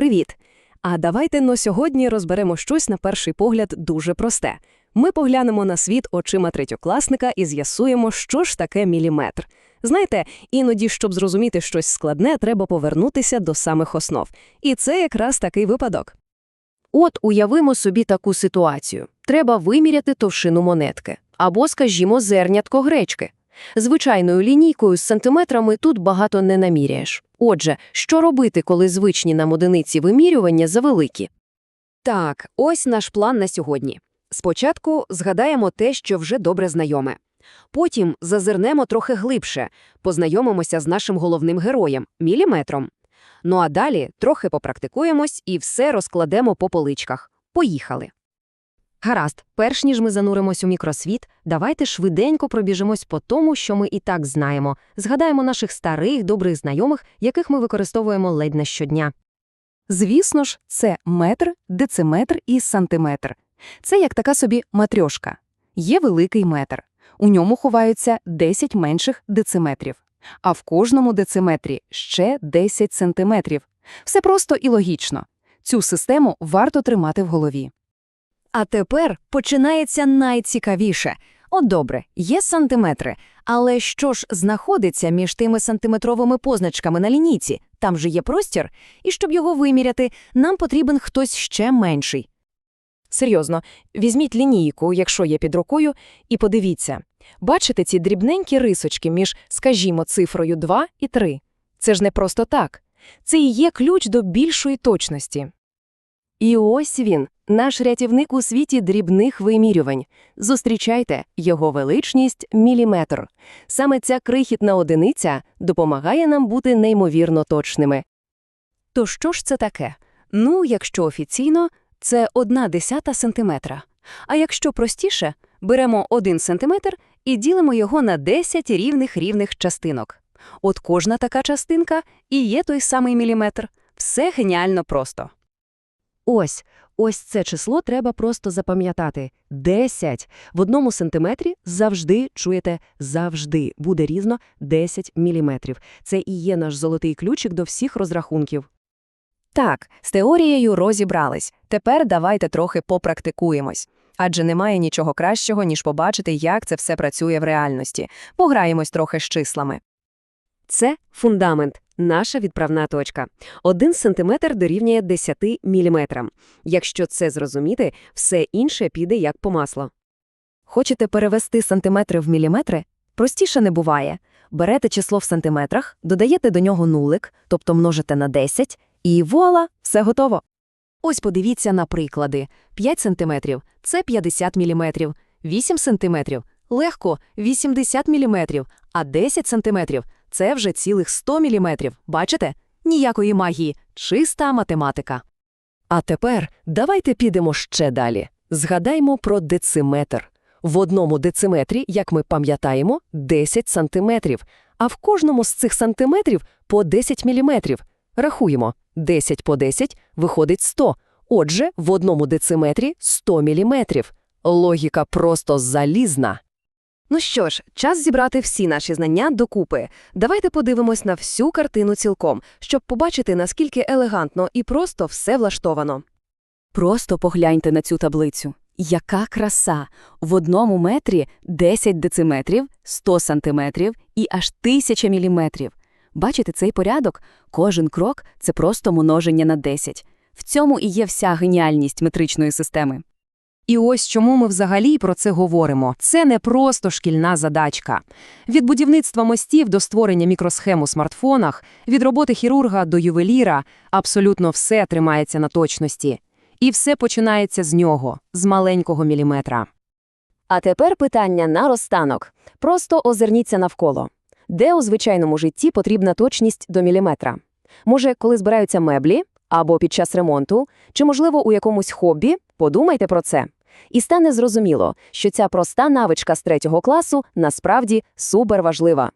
Привіт! А давайте но сьогодні розберемо щось на перший погляд дуже просте. Ми поглянемо на світ очима третьокласника і з'ясуємо, що ж таке міліметр. Знаєте, іноді, щоб зрозуміти щось складне, треба повернутися до самих основ. І це якраз такий випадок. От уявимо собі таку ситуацію. Треба виміряти товщину монетки. Або, скажімо, зернятко гречки. Звичайною лінійкою з сантиметрами тут багато не наміряєш. Отже, що робити, коли звичні нам одиниці вимірювання завеликі? Так, ось наш план на сьогодні. Спочатку згадаємо те, що вже добре знайоме. Потім зазирнемо трохи глибше, познайомимося з нашим головним героєм – міліметром. Ну а далі трохи попрактикуємось і все розкладемо по поличках. Поїхали. Гаразд, перш ніж ми зануримось у мікросвіт, давайте швиденько пробіжимось по тому, що ми і так знаємо. Згадаємо наших старих, добрих знайомих, яких ми використовуємо ледь не щодня. Звісно ж, це метр, дециметр і сантиметр. Це як така собі матрьошка. Є великий метр. У ньому ховаються 10 менших дециметрів. А в кожному дециметрі ще 10 сантиметрів. Все просто і логічно. Цю систему варто тримати в голові. А тепер починається найцікавіше. От добре, є сантиметри, але що ж знаходиться між тими сантиметровими позначками на лінійці? Там же є простір, і щоб його виміряти, нам потрібен хтось ще менший. Серйозно, візьміть лінійку, якщо є під рукою, і подивіться. Бачите ці дрібненькі рисочки між, скажімо, цифрою 2 і 3? Це ж не просто так. Це і є ключ до більшої точності. І ось він, наш рятівник у світі дрібних вимірювань. Зустрічайте, його величність – міліметр. Саме ця крихітна одиниця допомагає нам бути неймовірно точними. То що ж це таке? Ну, якщо офіційно, це одна десята сантиметра. А якщо простіше, беремо один сантиметр і ділимо його на 10 рівних рівних частинок. От кожна така частинка і є той самий міліметр. Все геніально просто. Ось, ось це число треба просто запам'ятати. 10. В одному сантиметрі завжди, чуєте, завжди буде рівно 10 міліметрів. Це і є наш золотий ключик до всіх розрахунків. Так, з теорією розібрались. Тепер давайте трохи попрактикуємось. Адже немає нічого кращого, ніж побачити, як це все працює в реальності. Пограємось трохи з числами. Це фундамент, наша відправна точка. Один сантиметр дорівнює 10 міліметрам. Якщо це зрозуміти, все інше піде як по маслу. Хочете перевести сантиметри в міліметри? Простіше не буває. Берете число в сантиметрах, додаєте до нього нулик, тобто множите на 10, і вуаля, все готово. Ось подивіться на приклади. 5 сантиметрів – це 50 міліметрів, 8 сантиметрів – легко 80 міліметрів, а 10 сантиметрів – це вже цілих 100 міліметрів. Бачите? Ніякої магії, чиста математика. А тепер давайте підемо ще далі. Згадаймо про дециметр. В одному дециметрі, як ми пам'ятаємо, 10 сантиметрів, а в кожному з цих сантиметрів по 10 міліметрів. Рахуємо. 10 по 10 виходить 100. Отже, в одному дециметрі 100 міліметрів. Логіка просто залізна. Ну що ж, час зібрати всі наші знання докупи. Давайте подивимось на всю картину цілком, щоб побачити, наскільки елегантно і просто все влаштовано. Просто погляньте на цю таблицю. Яка краса! В одному метрі 10 дециметрів, 100 сантиметрів і аж 1000 міліметрів. Бачите цей порядок? Кожен крок – це просто множення на 10. В цьому і є вся геніальність метричної системи. І ось чому ми взагалі про це говоримо. Це не просто шкільна задачка. Від будівництва мостів до створення мікросхем у смартфонах, від роботи хірурга до ювеліра абсолютно все тримається на точності. І все починається з нього, з маленького міліметра. А тепер питання на розстанок. Просто озирніться навколо. Де у звичайному житті потрібна точність до міліметра? Може, коли збираються меблі, або під час ремонту, чи, можливо, у якомусь хобі? Подумайте про це. І стане зрозуміло, що ця проста навичка з третього класу насправді суперважлива.